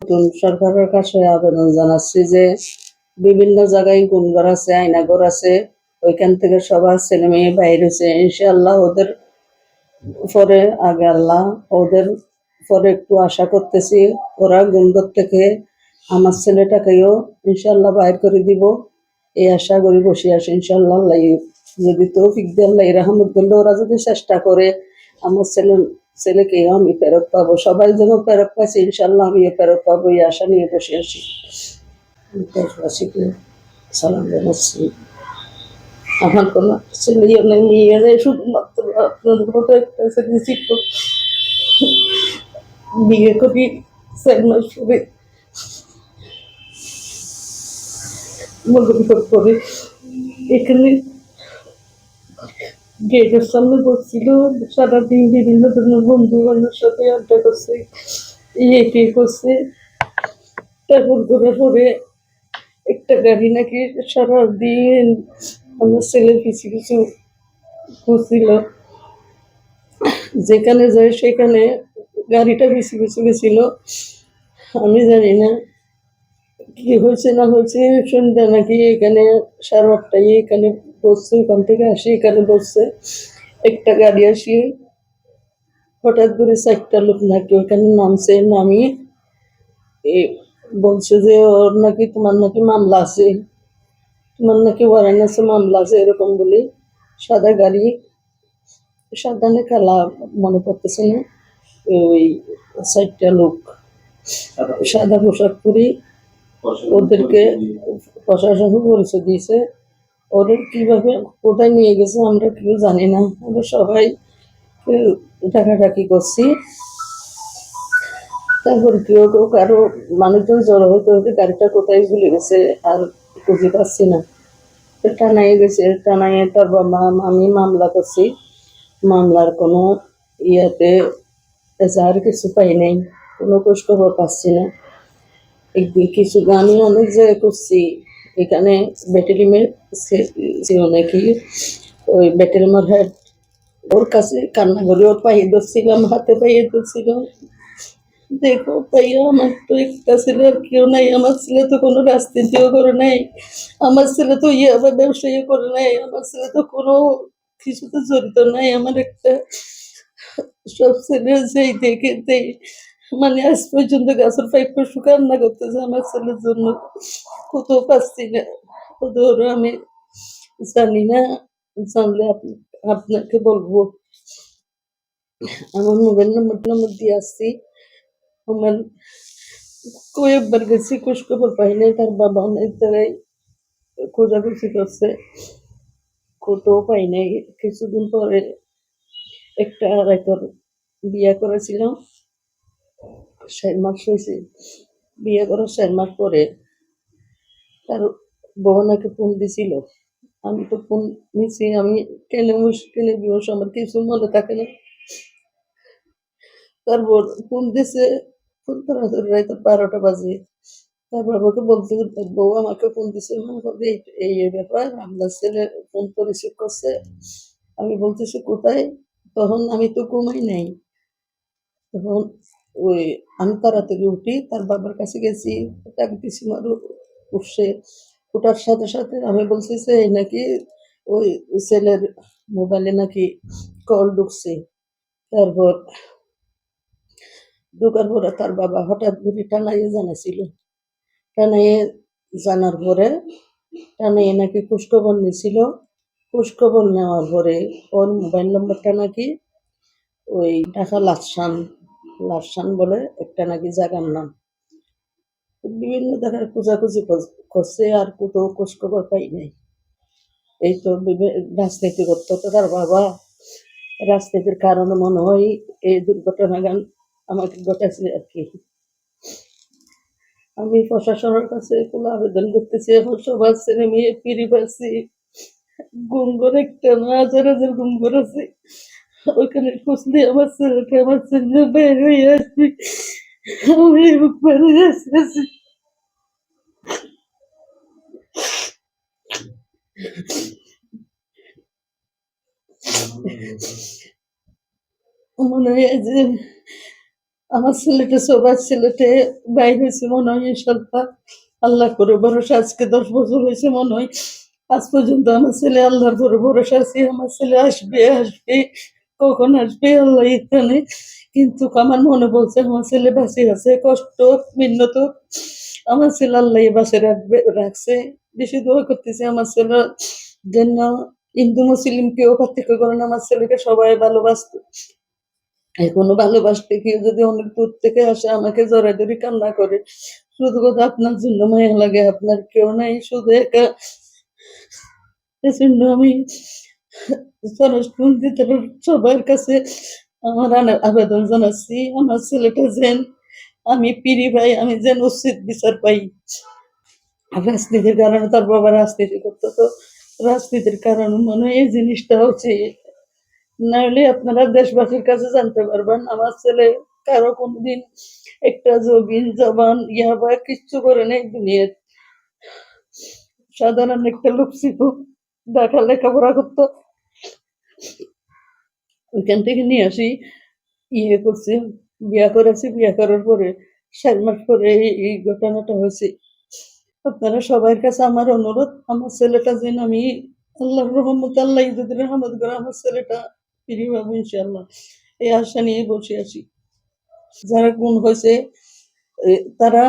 নতুন সরকারের কাছে আবেদন জানাচ্ছি যে বিভিন্ন জায়গায় গুণঘর আছে আয়নাঘর আছে, ওইখান থেকে সবার ছেলে মেয়ে বাইর হয়েছে। ইনশাআল্লাহ ওদের পরে আগে আল্লাহ ওদের পরে একটু আশা করতেছি, ওরা গুণঘর থেকে আমার ছেলেটাকেও ইনশাল্লাহ বাইর করে দিব। এই আশা করি বসে আসি ইনশাল্লাহ যদি তৌফিক দিয়ে আল্লাহ রহমত করলে ওরা যদি চেষ্টা করে আমার ছেলে ছেলেকেও আমি ফেরত পাবো। সবাই যেন ফেরত পাচ্ছি ইনশাল্লাহ আমিও ফেরত পাবো, এই আশা নিয়ে বসে আছি। দেশবাসীকে সালাম জানাচ্ছি। আমার কোনো ছেলে নেই নেই শুধুমাত্র আপনাদের মতো একটা ছেলে বিয়ে মনোনীত করে এখানে গেটের সামনে বসছিল, সারাদিন বিভিন্ন ধরনের বন্ধু বান্ধবের সাথে আড্ডা করছে ইয়ে করছে। তারপর করার পরে একটা গাড়ি নাকি সারাদিন আমার ছেলের কিছু কিছু করছিল যেখানে যায় সেখানে গাড়িটা পিছু পিছু গেছিল। আমি জানি না। কি হয়েছে না হয়েছে শুনতে নাকি, এখানে সাড়ে এখানে বসছে ওখান থেকে আসি, এখানে বসছে। একটা গাড়ি আসি, হঠাৎ করে চারটা লোক নাকি ওখানে নামছে, নামি, এ বলছে যে, ওর নাকি, তোমার নাকি মামলা আছে, তোমার নাকি ওয়ারেন্ট মামলা আছে, এরকম বলি সাদা গাড়ি না কালা, মনে পড়তেছে না, ওই চারটা লোক, সাদা পোশাক পরি ওদেরকে প্রশাসন পরিচয় দিয়েছে। ওদের কীভাবে কোথায় নিয়ে গেছে আমরা কেউ জানি না। আমরা সবাই ডাকাডাকি করছি। তারপর কেউ কেউ কারও মানুষজন জড়ো হইতে হইতে গাড়িটা কোথায় ভুলে গেছে আর খুঁজে পাচ্ছি না। টানাই গেছে টানাইয়ে তার বাবা আমি মামলা করছি। মামলার কোনো ইয়েতে যার কিছু পাই নাই। কোনো খবর পাচ্ছি না। কিছু গানই অনেক জায়গায় করছি। এখানে ব্যাটারিমের ছিল নাকি ওই ব্যাটারিমার হেড ওর কাছে কান্না করে, ওর পায়ে ধরছিলাম, হাতে পাইয়ে ধরছিলাম। দেখো, পাইয়া আমার তো একটা ছেলে আর কেউ নাই, আমার ছেলে তো কোনো রাজনীতিও করে নাই, আমার ছেলে তো ইয়ে আবার ব্যবসায়ী করে নাই, আমার ছেলে তো কোনো কিছুতে জড়িত নাই, আমার একটা সব ছেলে যেই দেখে দেই। মানে আজ পর্যন্ত গাছের পাইপ পশু কান্না করতেছে আমার ছেলের জন্য। কোথাও পাচ্ছি না ধরো আমি জানি না। জানলে আপ- আপনাকে বলব। আমার মোবাইল নাম্বারটা আমার দিয়ে আসছি। আমার কয়েকবার গেছি, খোঁজ খবর পাই নাই। তার বাবা অনেক জায়গায় খোঁজাখুঁজি করছে। কোথাও পাই নাই। কিছুদিন পরে একটা আরেকর বিয়ে করেছিলাম। চার মাস হয়েছে, বিয়ে করার চার মাস পরে। তার বউ ফোন দিছিল। আমি তো ফোন নিছি, আমি কেন কেন বিবস আমার কিছু মনে থাকে না। তারপর ফোন দিছে, ফোন তাড়াতাড়ি রাত বারোটা বাজে। তারপর আমাকে বলতে বউ আমাকে ফোন দিছে মনে করবে এই এই ব্যাপার, আপনার ছেলে ফোন তো রিসিভ করছে। আমি বলতেছি, কোথায়? তখন আমি তো ঘুমাই নাই। তখন ওই আমি তাড়াতাড়ি উঠি, তার বাবার কাছে গেছি। উঠছে। ওঠার সাথে সাথে আমি বলছি যে নাকি ওই ছেলের মোবাইলে নাকি কল ঢুকছে। তারপর ঢোকার পরে তার বাবা হঠাৎ করে টানাইয়ে জানাছিল টানাইয়ে জানার পরে টানাইয়ে নাকি খোঁজখবর নিয়েছিল খোঁজখবর নেওয়ার পরে ওর মোবাইল নম্বরটা নাকি ওই ঢাকা লাকসান লাকসান বলে একটা নাকি জায়গার নাম। বিভিন্ন জায়গায় খোঁজাখুঁজি কর- করছে আর কোথাও খোঁজখবর পাই নাই। এই তো রাজনীতি করতো তো তার বাবা। রাজনীতির কারণে মনে হয় এই দুর্ঘটনা গান আমাকে ঘটেছে আর কি। আমি প্রশাসনের কাছে কোনো আবেদন করতেছি এখন সবার ছেলে মেয়ে ফিরে পাচ্ছি গুঙ্গর একটা না হাজার হাজার গুঙ্গর আছে ওইখানে খুঁজলে আমার ছেলেকে আমার ছেলে বের হয়ে আসবি আমি বুক পেরে যাচ্ছি যে আমার ছেলেটা সবার ছেলেটে বাইর হয়েছে মনে হয় ইনশাল্লাহ আল্লাহ করে ভরসা আজকে দশ বছর হয়েছে মনে হয় আজ পর্যন্ত আমার ছেলে আল্লাহর করে ভরসা আছে আমার ছেলে আসবে আসবে কখন আসবে আল্লাহ ইত্যাদি কিন্তু আমার মনে বলছে, আমার ছেলে বাঁচে আছে, কষ্ট, মিন্নত। আমার ছেলে আল্লাহ বাসে রাখবে, রাখছে। বেশি দোয়া করতেছে আমার ছেলে যেন হিন্দু, মুসলিম কেউ পার্থক্য করে না, আমার ছেলেকে সবাই ভালোবাসতো। এখনও ভালোবাসতে কেউ যদি অনেক দূর থেকে আসে, আমাকে জড়াজড়ি কান্না করে। শুধু কথা আপনার জন্য মায়া লাগে, আপনার কেউ নাই, শুধু একা। এজন্য আমি স্বরাষ্ট্রমন্ত্রী সবার কাছে আমার আবেদন জানাচ্ছি, আমার ছেলেটা যেন, আমি পিড়ি ভাই, আমি যেন উচিত বিচার পাই। রাজনীতির কারণে তার বাবা রাজনীতি করতো তো, রাজনীতির কারণে মনে এই জিনিসটা হচ্ছে নাহলে আপনারা দেশবাসীর কাছে জানতে পারবেন, আমার ছেলে কারও কোনদিন একটা যোগিন জবান, ইয়া বা কিচ্ছু করে নেই দুনিয়ার। সাধারণ একটা লোক ছিল, ঢাকা লেখাপড়া করতো ওইখান থেকে নিয়ে আসি ইয়ে করছি, বিয়া করেছি, বিয়া করার পরে চার মাস পরে এই ঘটনাটা হয়েছে। আপনারা সবার কাছে আমার অনুরোধ, আমার ছেলেটা যেন আমি আল্লাহর রহমত আল্লাহ যদি রহমত করে আমার ছেলেটা ফিরে পাবো ইনশাল্লাহ এই আশা নিয়ে বসে আছি। যারা গুণ হয়েছে তারা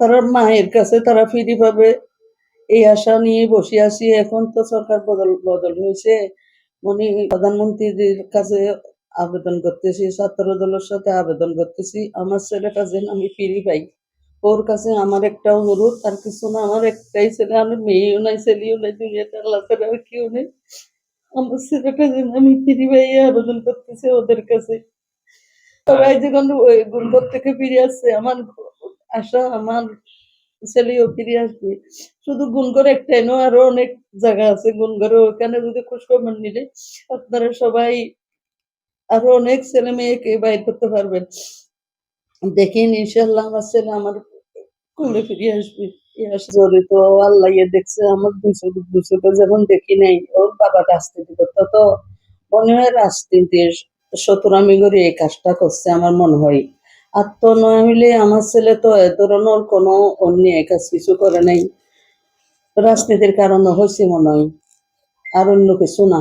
তারা মায়ের কাছে তারা ফিরে পাবে। এই আশা নিয়ে বসে আছি, এখন তো সরকার বদল বদল হয়েছে। মানে প্রধানমন্ত্রীর কাছে আবেদন করতেছি ছাত্র দলের সাথে আবেদন করতেছি। আমার ছেলেটা যেন আমি ফিরি পাই। ওর কাছে আমার একটা অনুরোধ, আর কিছু না, আমার একটাই ছেলে, আমার মেয়েও নাই, ছেলেও নাই ছাড়া আর কেউ নেই। আমার ছেলেটা যেন আমি ফিরি পাই আবেদন করতেছি ওদের কাছে। সবাই যখন গুলবর থেকে ফিরে আসছে, আমার আশা, আমার ছেলেও ফিরে আসবে। শুধু গুনগর একটাই নয় আরও অনেক জায়গা আছে। গুনগরে ওখানে যদি খোঁজখবর নিলে আপনারা সবাই আরও অনেক ছেলে মেয়েকে বাইর করতে পারবেন। দেখেন ইনশাল্লাহ আমার ছেলে আমার কোলে ফিরে আসবে। এই জড়িত আল্লাহ ইয়ে দেখছে, আমার দুশো দুশোকে যেমন দেখি নাই, ওর বাবা রাজনীতি করতো তো মনে হয় রাজনীতির শত্রুরামি করে এই কাজটা করছে, আমার মনে হয়। আর তো নয় হইলে আমার ছেলে তো এ ধরনের কোনো অন্যায় কাজ কিছু করে নাই। রাজনীতির কারণে হয়েছে মনে হয়। আর অন্য কিছু না।